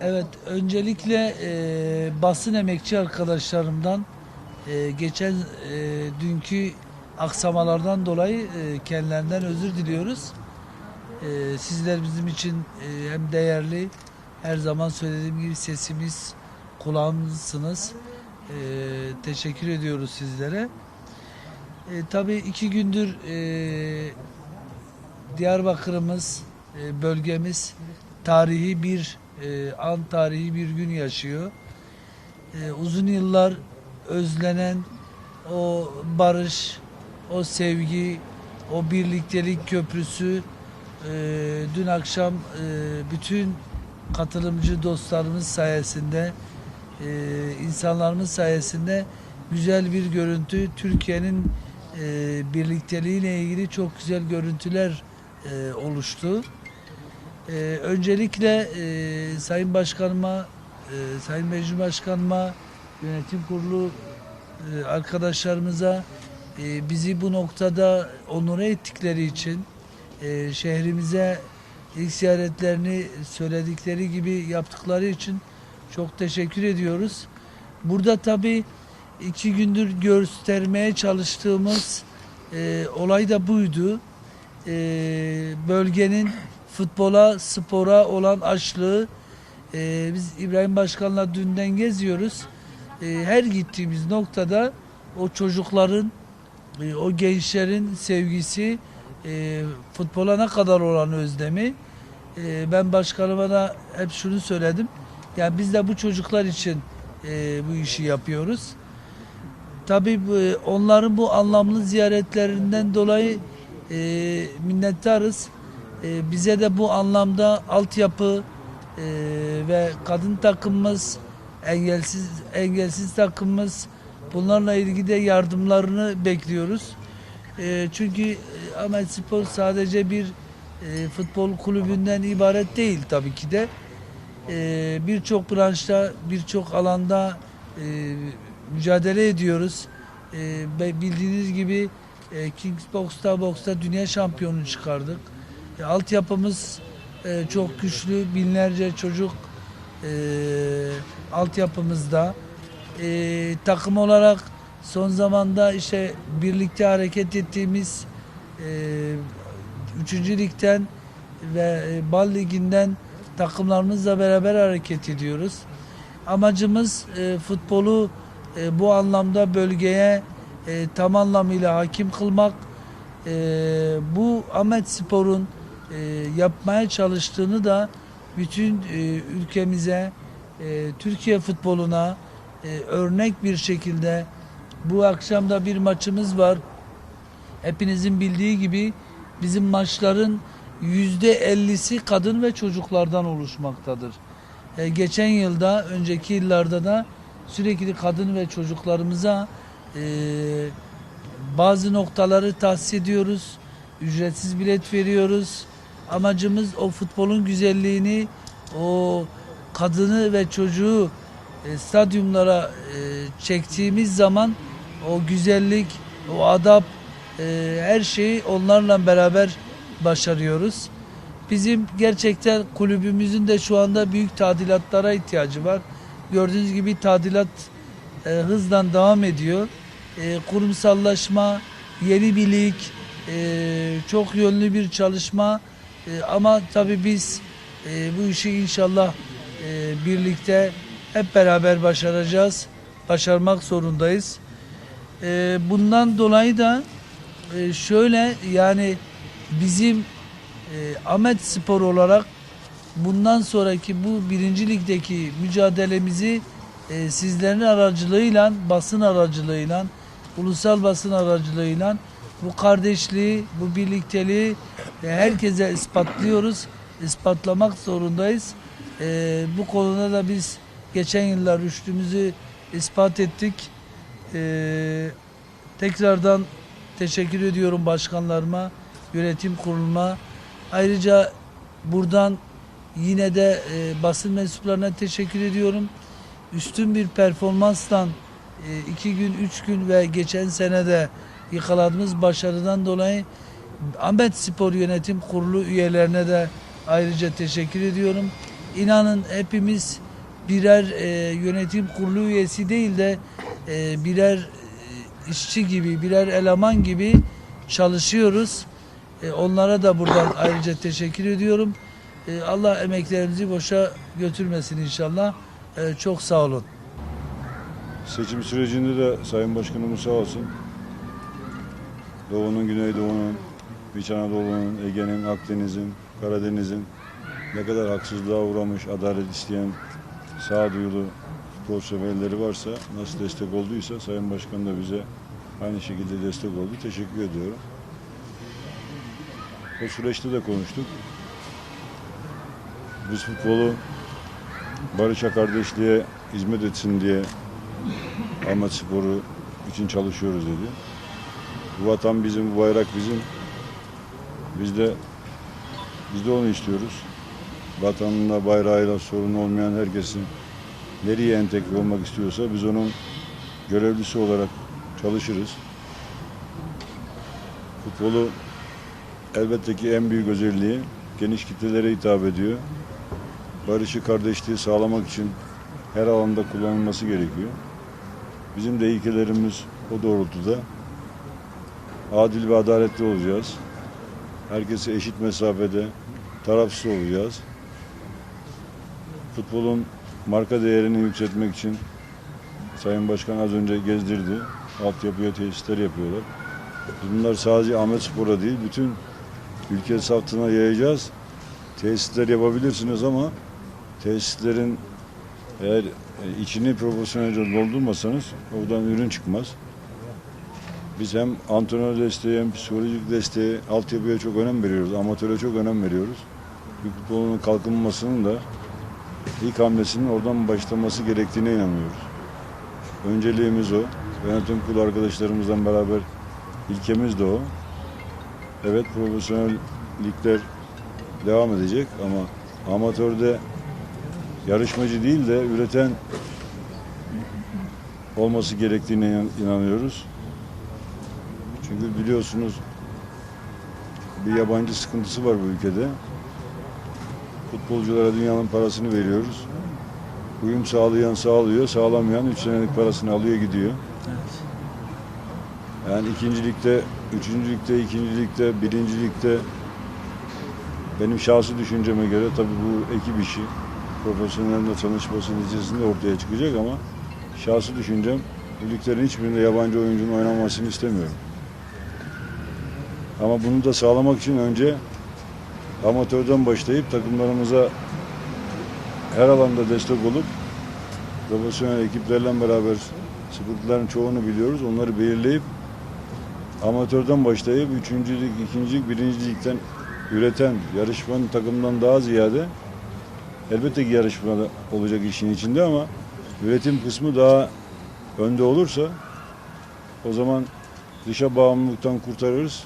Evet, öncelikle e, basın emekçi arkadaşlarımdan e, geçen e, dünkü aksamalardan dolayı e, kendilerinden özür diliyoruz. E, sizler bizim için e, hem değerli, her zaman söylediğim gibi sesimiz, kulağımızsınız. E, teşekkür ediyoruz sizlere. E, tabii iki gündür e, Diyarbakır'ımız, e, bölgemiz tarihi bir e, an, tarihi bir gün yaşıyor. E, uzun yıllar özlenen o barış, o sevgi, o birliktelik köprüsü e, dün akşam e, bütün katılımcı dostlarımız sayesinde, e, insanlarımız sayesinde güzel bir görüntü, Türkiye'nin e, birlikteliğiyle ilgili çok güzel görüntüler e, oluştu. E, öncelikle e, Sayın Başkanıma, e, Sayın Meclis Başkanıma, yönetim kurulu e, arkadaşlarımıza e, bizi bu noktada onure ettikleri için e, şehrimize ilk ziyaretlerini söyledikleri gibi yaptıkları için çok teşekkür ediyoruz. Burada tabii iki gündür göstermeye çalıştığımız e, olay da buydu. E, bölgenin futbola, spora olan açlığı e, biz İbrahim Başkan'la dünden geziyoruz. E, her gittiğimiz noktada o çocukların, e, o gençlerin sevgisi, e, futbola ne kadar olan özlemi. E, ben başkanıma da hep şunu söyledim. Yani biz de bu çocuklar için e, bu işi yapıyoruz. Tabii bu- onların bu anlamlı ziyaretlerinden dolayı e, minnettarız. E, bize de bu anlamda altyapı e, ve kadın takımımız, engelsiz engelsiz takımımız bunlarla ilgili de yardımlarını bekliyoruz. E, çünkü e, Ahmet Spor sadece bir e, futbol kulübünden ibaret değil tabii ki de. E, birçok branşta, birçok alanda e, mücadele ediyoruz. Bildiğiniz gibi e, Kings Box'ta box'ta dünya şampiyonu çıkardık. E, altyapımız e, çok güçlü, binlerce çocuk e, altyapımızda. E, takım olarak son zamanda işte birlikte hareket ettiğimiz e, 3. ligden ve e, Bal Ligi'nden takımlarımızla beraber hareket ediyoruz. Amacımız e, futbolu e, bu anlamda bölgeye e, tam anlamıyla hakim kılmak. E, bu Ahmet Spor'un e, yapmaya çalıştığını da bütün e, ülkemize, e, Türkiye futboluna e, örnek bir şekilde bu akşam da bir maçımız var. Hepinizin bildiği gibi bizim maçların yüzde ellisi kadın ve çocuklardan oluşmaktadır. E, geçen yılda, önceki yıllarda da sürekli kadın ve çocuklarımıza e, bazı noktaları tahsis ediyoruz. Ücretsiz bilet veriyoruz. Amacımız o futbolun güzelliğini, o kadını ve çocuğu e, stadyumlara e, çektiğimiz zaman o güzellik, o adap, e, her şeyi onlarla beraber başarıyoruz. Bizim gerçekten kulübümüzün de şu anda büyük tadilatlara ihtiyacı var. Gördüğünüz gibi tadilat e, hızla devam ediyor. E, kurumsallaşma, yeni bir lig, e, çok yönlü bir çalışma. E, ama tabii biz e, bu işi inşallah e, birlikte hep beraber başaracağız. Başarmak zorundayız. E, bundan dolayı da e, şöyle yani bizim e, Ahmet Spor olarak bundan sonraki bu birinci ligdeki mücadelemizi e, sizlerin aracılığıyla, basın aracılığıyla, ulusal basın aracılığıyla bu kardeşliği, bu birlikteliği e, herkese ispatlıyoruz. ispatlamak zorundayız. E, bu konuda da biz geçen yıllar rüştümüzü ispat ettik. E, tekrardan teşekkür ediyorum başkanlarıma, yönetim kuruluma. Ayrıca buradan yine de e, basın mensuplarına teşekkür ediyorum. Üstün bir performansla e, iki gün, üç gün ve geçen sene de yakaladığımız başarıdan dolayı Ahmet Spor Yönetim Kurulu üyelerine de ayrıca teşekkür ediyorum. inanın hepimiz birer e, yönetim kurulu üyesi değil de e, birer e, işçi gibi, birer eleman gibi çalışıyoruz. E, onlara da buradan ayrıca teşekkür ediyorum. E, Allah emeklerimizi boşa götürmesin inşallah. E, çok sağ olun. Seçim sürecinde de Sayın Başkanımız sağ olsun. Doğu'nun, Güneydoğu'nun, İç Anadolu'nun, Ege'nin, Akdeniz'in, Karadeniz'in ne kadar haksızlığa uğramış, adalet isteyen sağduyulu futbol severleri varsa, nasıl destek olduysa Sayın Başkan da bize aynı şekilde destek oldu. Teşekkür ediyorum. O süreçte de konuştuk. Biz futbolu barışa, kardeşliğe hizmet etsin diye Ahmet Sporu için çalışıyoruz dedi. Vatan bizim, bu bayrak bizim. Biz de biz de onu istiyoruz. Vatanında, bayrağıyla sorun olmayan herkesin nereye entegre olmak istiyorsa biz onun görevlisi olarak çalışırız. Futbolu elbette ki en büyük özelliği geniş kitlelere hitap ediyor. Barışı, kardeşliği sağlamak için her alanda kullanılması gerekiyor. Bizim de ilkelerimiz o doğrultuda adil ve adaletli olacağız. Herkese eşit mesafede tarafsız olacağız. Futbolun marka değerini yükseltmek için Sayın Başkan az önce gezdirdi. Altyapıya tesisler yapıyorlar. Bunlar sadece Ahmet Spor'a değil, bütün ülke safhasına yayacağız. Tesisler yapabilirsiniz ama tesislerin eğer içini profesyonelce doldurmasanız oradan ürün çıkmaz. Biz hem antrenör desteği hem psikolojik desteği altyapıya çok önem veriyoruz. Amatöre çok önem veriyoruz. Türk futbolunun kalkınmasının da ilk hamlesinin oradan başlaması gerektiğine inanıyoruz. Önceliğimiz o. Yönetim kurulu arkadaşlarımızla beraber ilkemiz de o. Evet profesyonel ligler devam edecek ama amatörde yarışmacı değil de üreten olması gerektiğine inan- inanıyoruz. Çünkü biliyorsunuz bir yabancı sıkıntısı var bu ülkede. Futbolculara dünyanın parasını veriyoruz. Uyum sağlayan sağlıyor, sağlamayan 3 senelik parasını alıyor gidiyor. Yani ikinci ligde, üçüncü ligde, ikinci ligde, birinci ligde benim şahsi düşünceme göre tabii bu ekip işi profesyonellerle tanışması neticesinde ortaya çıkacak ama şahsi düşüncem liglerin hiçbirinde yabancı oyuncunun oynamasını istemiyorum. Ama bunu da sağlamak için önce amatörden başlayıp takımlarımıza her alanda destek olup profesyonel ekiplerle beraber sıkıntıların çoğunu biliyoruz. Onları belirleyip amatörden başlayıp üçüncü lig, ikinci birinci ligden üreten yarışmanın takımdan daha ziyade elbette ki yarışma olacak işin içinde ama üretim kısmı daha önde olursa o zaman dışa bağımlılıktan kurtarırız.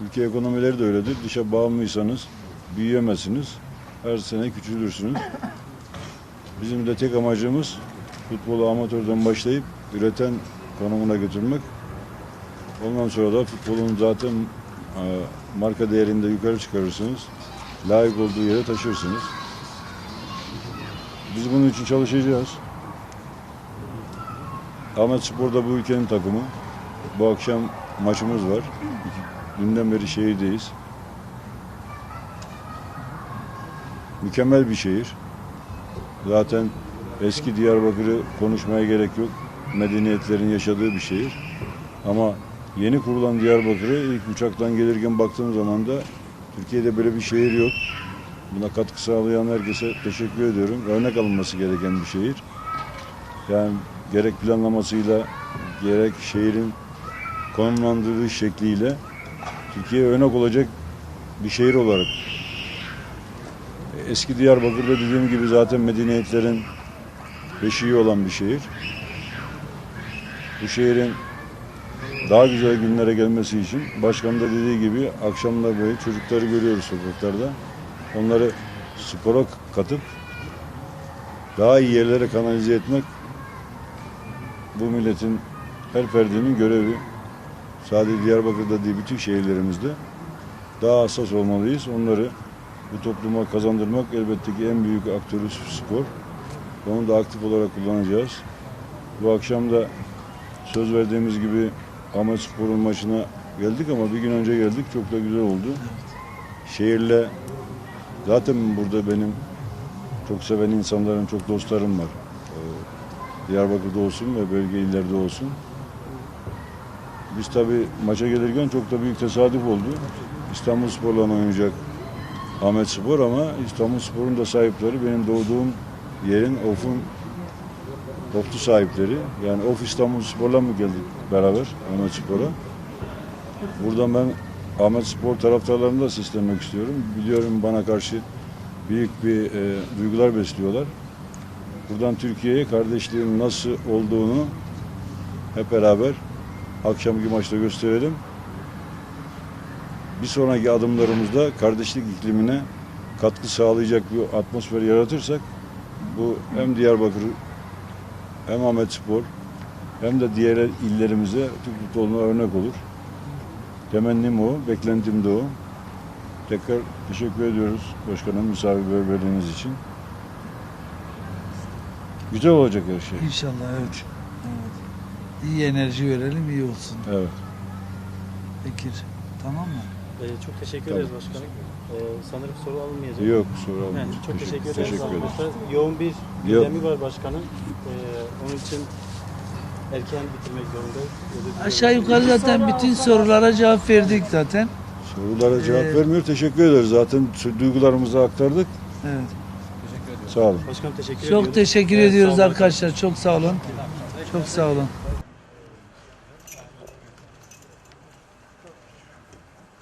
Ülke ekonomileri de öyledir. Dışa bağımlıysanız büyüyemezsiniz. Her sene küçülürsünüz. Bizim de tek amacımız futbolu amatörden başlayıp üreten konumuna götürmek. Ondan sonra da futbolun zaten e, marka değerinde yukarı çıkarırsınız. Layık olduğu yere taşırsınız. Biz bunun için çalışacağız. Ahmet Spor da bu ülkenin takımı. Bu akşam maçımız var. Dünden beri şehirdeyiz. Mükemmel bir şehir. Zaten eski Diyarbakır'ı konuşmaya gerek yok. Medeniyetlerin yaşadığı bir şehir. Ama yeni kurulan Diyarbakır'ı ilk uçaktan gelirken baktığım zaman da Türkiye'de böyle bir şehir yok. Buna katkı sağlayan herkese teşekkür ediyorum. Örnek alınması gereken bir şehir. Yani gerek planlamasıyla gerek şehrin konumlandırdığı şekliyle Türkiye'ye örnek olacak bir şehir olarak. Eski Diyarbakır'da dediğim gibi zaten medeniyetlerin beşiği olan bir şehir. Bu şehrin daha güzel günlere gelmesi için başkan da dediği gibi akşamlar böyle çocukları görüyoruz sokaklarda. Onları spora katıp daha iyi yerlere kanalize etmek bu milletin her ferdinin görevi. Sadece Diyarbakır'da değil bütün şehirlerimizde daha hassas olmalıyız. Onları bu topluma kazandırmak elbette ki en büyük aktörü spor. Onu da aktif olarak kullanacağız. Bu akşam da söz verdiğimiz gibi Ahmet Spor'un maçına geldik ama bir gün önce geldik. Çok da güzel oldu. Şehirle zaten burada benim çok seven insanların, çok dostlarım var. Ee, Diyarbakır'da olsun ve bölge illerde olsun. Biz tabii maça gelirken çok da büyük tesadüf oldu. İstanbul Spor'la oynayacak Ahmet Spor ama İstanbul Spor'un da sahipleri benim doğduğum yerin Of'un Of'tu sahipleri. Yani Of İstanbul Spor'la mı geldik beraber Ahmet Spor'a? Buradan ben Ahmet Spor taraftarlarını da seslenmek istiyorum. Biliyorum bana karşı büyük bir e, duygular besliyorlar. Buradan Türkiye'ye kardeşliğin nasıl olduğunu hep beraber akşamki maçta gösterelim. Bir sonraki adımlarımızda kardeşlik iklimine katkı sağlayacak bir atmosfer yaratırsak bu hem Diyarbakır hem Ahmet Spor hem de diğer illerimize Türk futboluna örnek olur. Temennim o, beklentim de o. Tekrar teşekkür ediyoruz başkanım misafirperverliğiniz için. Güzel olacak her şey. İnşallah evet. İyi enerji verelim iyi olsun. Evet. Bekir. Tamam mı? Ee, çok teşekkür Tamam. ederiz başkanım. Ee, sanırım soru alınmayacak. Yok soralım. Evet, çok teşekkür, ederiz. Teşekkür ederiz. Arkadaşlar, Yoğun bir Yok. gündemi var başkanım. Ee, onun için erken bitirmek zorundayız. Özür diliyorum. Aşağı yukarı zaten bütün sorulara cevap verdik zaten. Sorulara cevap Ee, vermiyor. Teşekkür ederiz. Zaten duygularımızı aktardık. Evet. Sağ olun. Başkanım teşekkür ediyorum. Çok teşekkür Evet, ediyoruz olun. arkadaşlar. Çok sağ olun. Çok sağ olun.